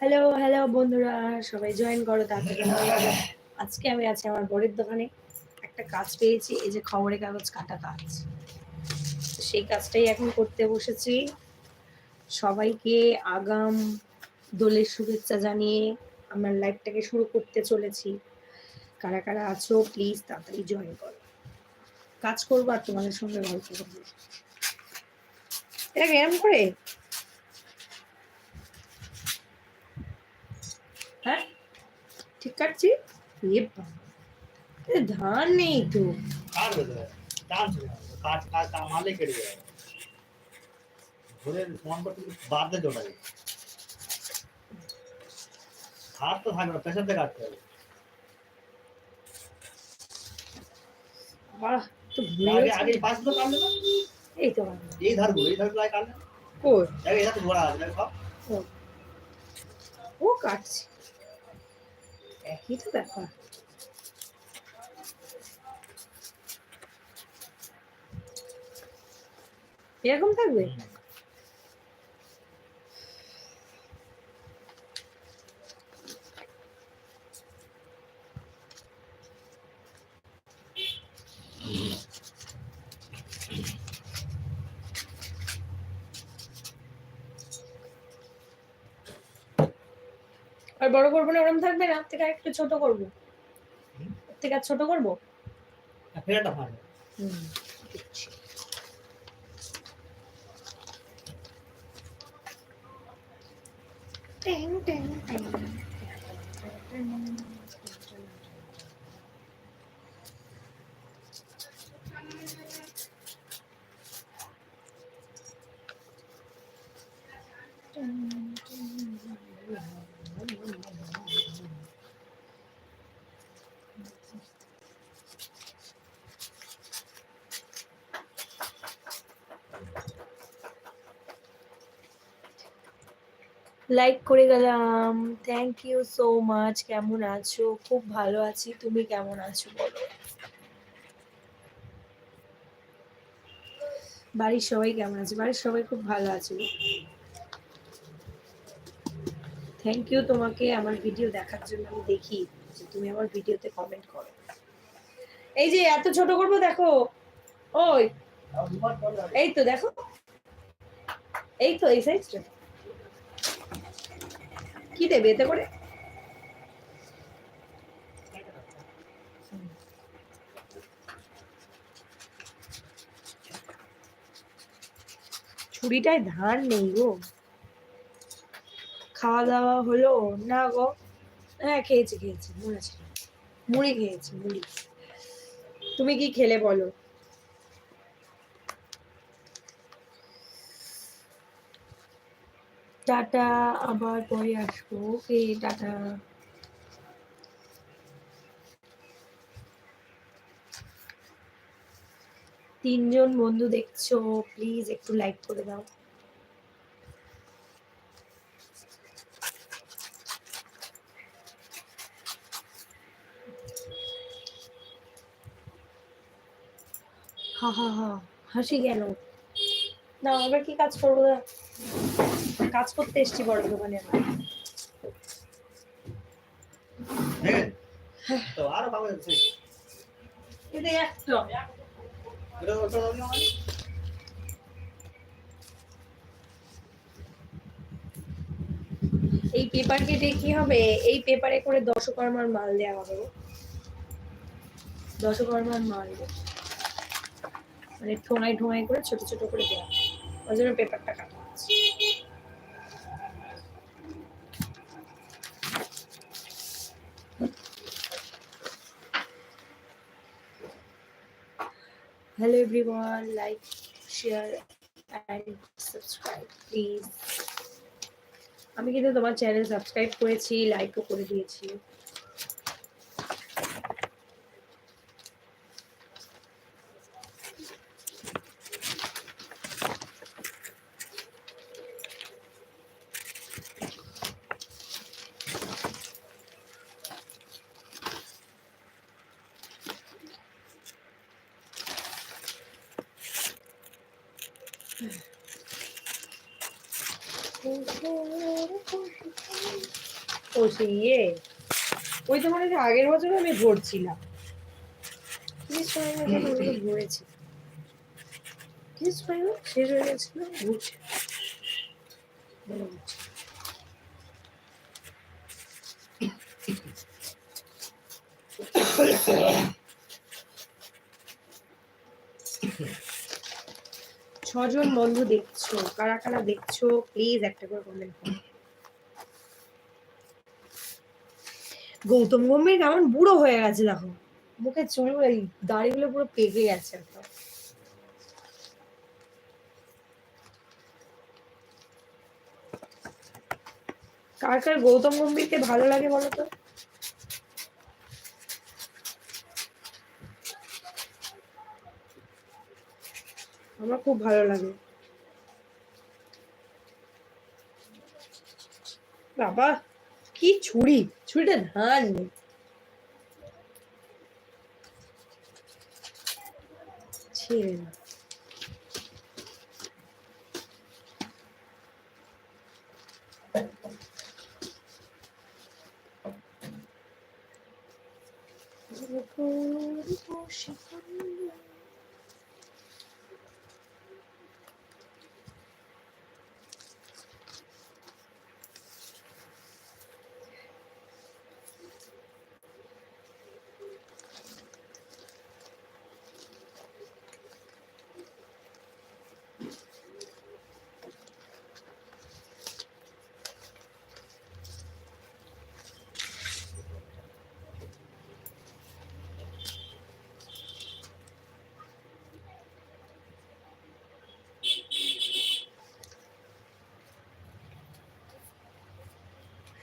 Hello hello বন্ধুরা, সবাই join করো তাড়াতাড়ি। আজকে আমি আছি আমার বরের দোকানে। একটা কাজ পেয়েছি, এই যে খবরের কাগজ কাটা কাজ। সেই কাজটাই এখন করতে বসেছি। সবাইকে আগাম, দোলের শুভেচ্ছা জানিয়ে আমার লাইফটাকে শুরু করতে চলেছি। কারা কারা আছো প্লিজ তাড়াতাড়ি জয়েন করো। কাজ করব আর তোমাদের সঙ্গে গল্প করব। এরম করে ঠিক কাটছি এ বাবা, এ ধান নেই তো काट दे दे डांस हो जाएगा काट काट का माले कट गया ধরে ফোন করতে বাদ দে জোড়া হাত তো থাকবে না প্রেশার দিয়ে কাটতে হবে বাহ তো ভুলে আগে গেছি। আগে পাঁচ গুলো কাটলে না একই তো ব্যাপার। এরকম থাকবে? আর বড় করব না ওরকম থাকবে না থেকে আর একটু ছোট করব। থেকে আর ছোট করব? ফেরাটা হুম। ট্যাং, লাইক করে গেলাম। থ্যাংক ইউ সো মাচ কেমন আছো? খুব ভালো আছি। তুমি কেমন আছো বলো? বাড়ির সবাই কেমন আছে? বাড়ির সবাই খুব ভালো আছে। থ্যাংক ইউ তোমাকে আমার ভিডিও দেখার জন্য আমি দেখি। যে তুমি আমার ভিডিওতে কমেন্ট করো। এই যে, এত ছোট করব দেখো। ওই, এই তো দেখো। এই তো, এই সাইজটা কি দেবে এতে করে? ছুরিটায় ধার নেই গো। খাওয়া দাওয়া হলো, না গো। হ্যাঁ খেয়েছি খেয়েছি, মনে ছিল মুড়ি খেয়েছি, মুড়ি। তুমি কি খেলে বলো? টাটা আবার পরে আসব। ওকে টাটা তিনজন বন্ধু দেখছ প্লিজ একটু লাইক করে দাও। হা হা হা, হাসি কেন না আবার কি কাজ করব? কাজ করতে এসছি বড় দোকানে। এই পেপার কেটে কি হবে? এই পেপারে করে দশকর্মার মাল দেওয়া হবে। দশকর্মার মাল। মানে ঠোঙায় ঠোঙায় করে ছোট ছোট করে দেওয়া। ওই জন্য পেপারটা কাটা হচ্ছে। Hello everyone like share and subscribe please আমি কিন্তু তোমার চ্যানেল সাবস্ক্রাইব করেছি লাইকও করে দিয়েছি ও সেই ইয়ে ওই তো মনে আগের বছর আমি তিরিশ টাকা শেষ হয়ে গেছিল ঘুরছে বলে ঘুরছে। ছজন বন্ধু দেখছ? কারা কারা দেখছ? প্লিজ একটা করে কমেন্ট করো। গৌতম গম্ভীর কেমন বুড়ো হয়ে গেছে, দেখো। মুখে এই দাড়িগুলো পুরো পেকে গেছে একদম। কার কার গৌতম গম্ভীরকে ভালো লাগে বলো তো? আমার খুব ভালো লাগে। বাবা কি ছুরি? ছুরিটা ধান। নেই ছেড়ে না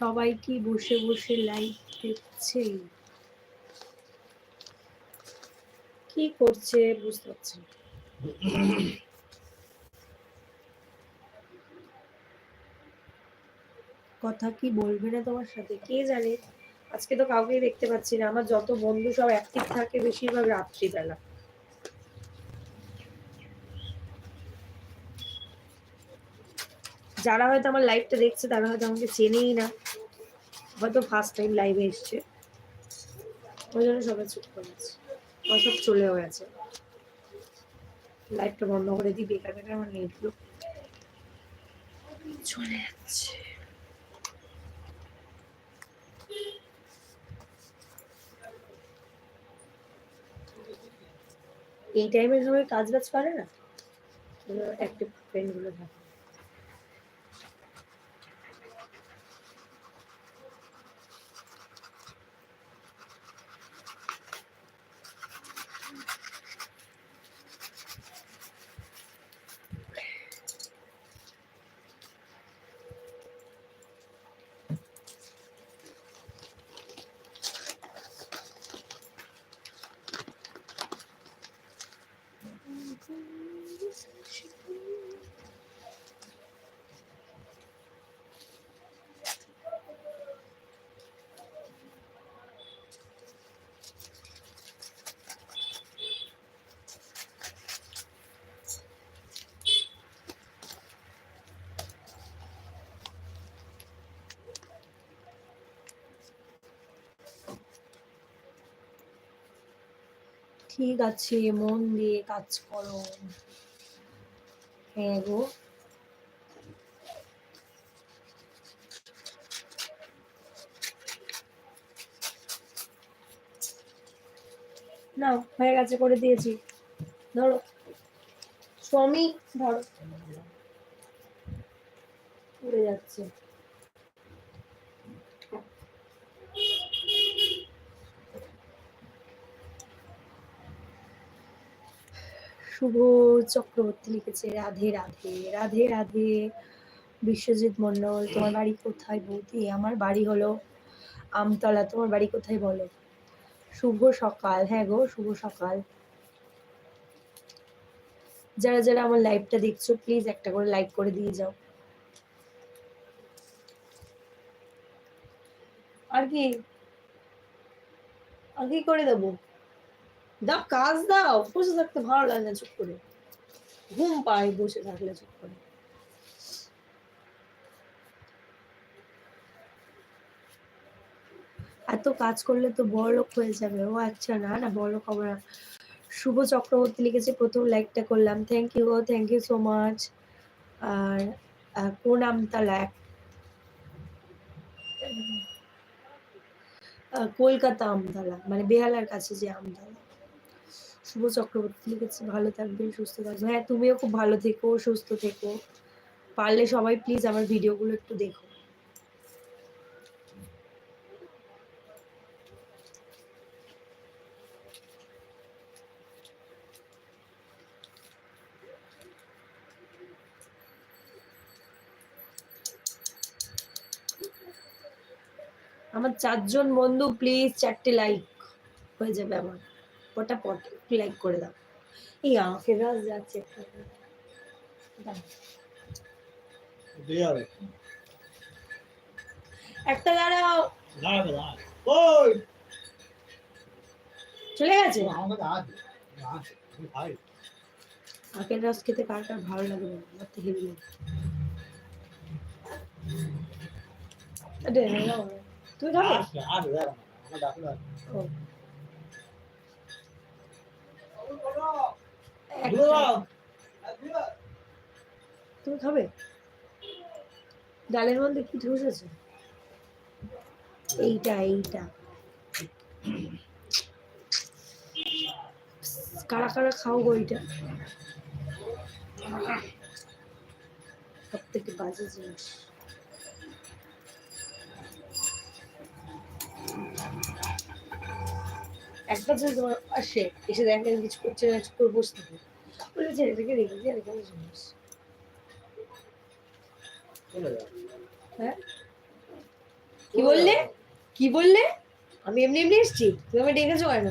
সবাই কি বসে বসে লাইভ দেখছে। কি করছে বুঝতে পারছি কথা কি বলবে না তোমার সাথে? কে জানে? আজকে তো কাউকেই দেখতে পাচ্ছি না। আমার যত বন্ধু সব অ্যাক্টিভ থাকে বেশিরভাগ রাত্রিবেলা। যারা হয়তো আমার লাইভটা দেখছে, তারা হয়তো আমাকে চেনেই না। হয়তো ফার্স্ট টাইম লাইভে এসছে। ওই জন্য সবাই চুপ করে আমার সব চলেও গেছে। লাইভটা বন্ধ করে দিই বেকার বেকার আমার নেটগুলো চলে যাচ্ছে। এই টাইমের সময় কাজ বাজ করে না? অ্যাক্টিভ ফ্রেন্ডগুলো থাকে ঠিক আছে, মন দিয়ে কাজ করো। হ্যাঁ গো। না হয়ে গেছে, করে দিয়েছি। ধরো। স্বামী, ধরো। উড়ে যাচ্ছে। শুভ চক্রবর্তী লিখেছে, রাধে রাধে রাধে রাধে। বিশ্বজিৎ মন্ডল, তোমার বাড়ি কোথায় বৌদি? আমার বাড়ি হলো আমতলা, তোমার বাড়ি কোথায় বলো? শুভ সকাল। হ্যাঁ গো, শুভ সকাল। যারা যারা আমার লাইভটা দেখছ প্লিজ একটা করে লাইক করে দিয়ে যাও। আর কি? আর কি করে দেবো? দাও কাজ দাও, বসে থাকতে ভালো লাগে না চুপ করে। ঘুম পায় বসে থাকলে চুপ করে। এত কাজ করলে তো বড়লোক হয়ে যাবে। ও আচ্ছা না না, বড়লোক হবে না। শুভ চক্রবর্তী লিখেছে, প্রথম লাইকটা করলাম। Thank you thank you so much আর কোন আমতলা এক কলকাতা আমতলা মানে বেহালার কাছে যে আমতলা। শুভ চক্রবর্তী লিখেছে ভালো থাকবেন, সুস্থ থাকবেন। হ্যাঁ তুমিও খুব ভালো থেকো, সুস্থ থেকো। পারলে সবাই প্লিজ আমার ভিডিওগুলো একটু দেখো। আমার চারজন বন্ধু প্লিজ চারটে লাইক হয়ে যাবে আমার। পটাপট। লাইক করে দাও। এই আঁকের রস যাচ্ছে একটু দাঁড়াও। চলে গেছে? আখের রস খেতে কার কার ভালো লাগে বলো? আমার তো হেভি লাগে। তুমি খাবে আসবে আসবে দাঁড়া আমার ডাকলে আসবে ও, দূরে একটা। যাও। তুমি খাবে? ডালের মধ্যে কি ঢুসেছে এইটা এইটা। কারা কারা খাও গো এইটা? সব থেকে বাজে জিনিস। একবার যদি তোমার আসে, এসে দেখেন কিছু করছে না চুপ করে বসে বলে রেখে দিয়ে চলে হ্যাঁ কি বললে কি বললে আমি এমনি এমনি এসেছি তুমি আমায় ডেকেছো কেন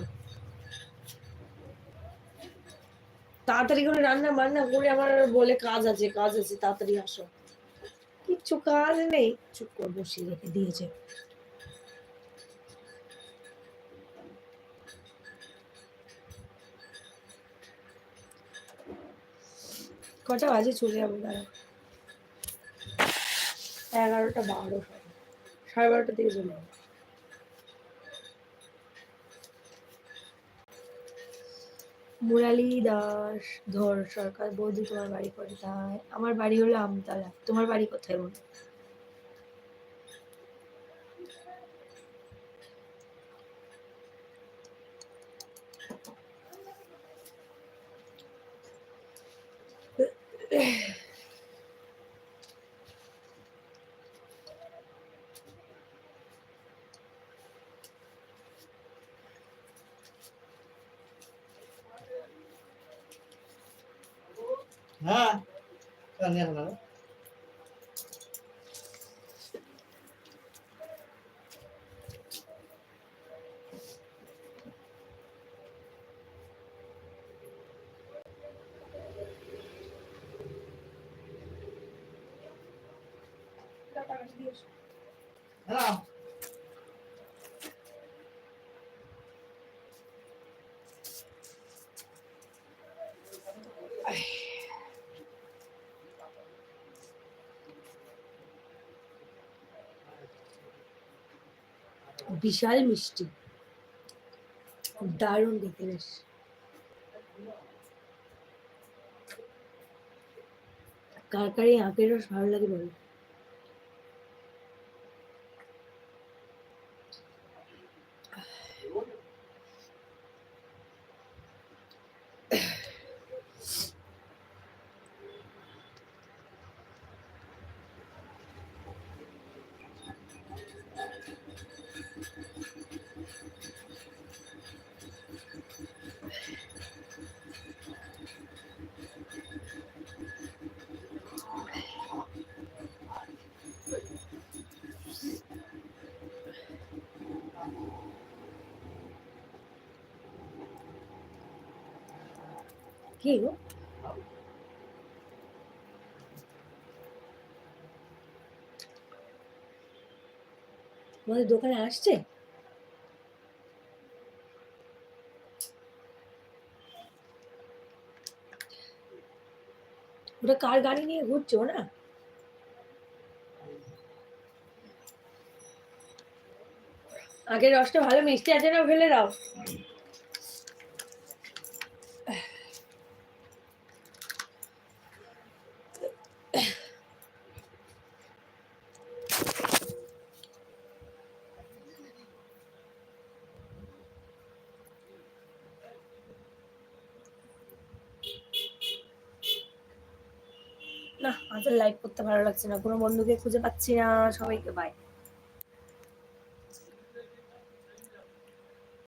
তাড়াতাড়ি করে রান্না বান্না করে আমার বলে কাজ আছে কাজ আছে তাড়াতাড়ি আসো কিচ্ছু কাজ নেই চুপ করে বসিয়ে রেখে দিয়েছে কটা বাজে? চলে যাব দাঁড়া এগারোটা বারো। সাড়ে বারোটা দিকে চলে যাব। মুরালি দাস, ধর সরকার, বৌদি তোমার বাড়ি কোথায়? আমার বাড়ি হলো আমতলা। তোমার বাড়ি কোথায় বল? হ্যাঁ বিশাল মিষ্টি। দারুণ দেখে বেশ। কার কার আখের রস ভালো লাগে বলো? কি? গো তোমাদের দোকানে আসছে? ওটা কার গাড়ি নিয়ে ঘুরছো না আগের রসটা ভালো মিষ্টি আছে না ফেলে দাও না আজ লাইভ করতে ভালো লাগছে না। কোনো বন্ধুকে খুঁজে পাচ্ছি না সবাইকে বাই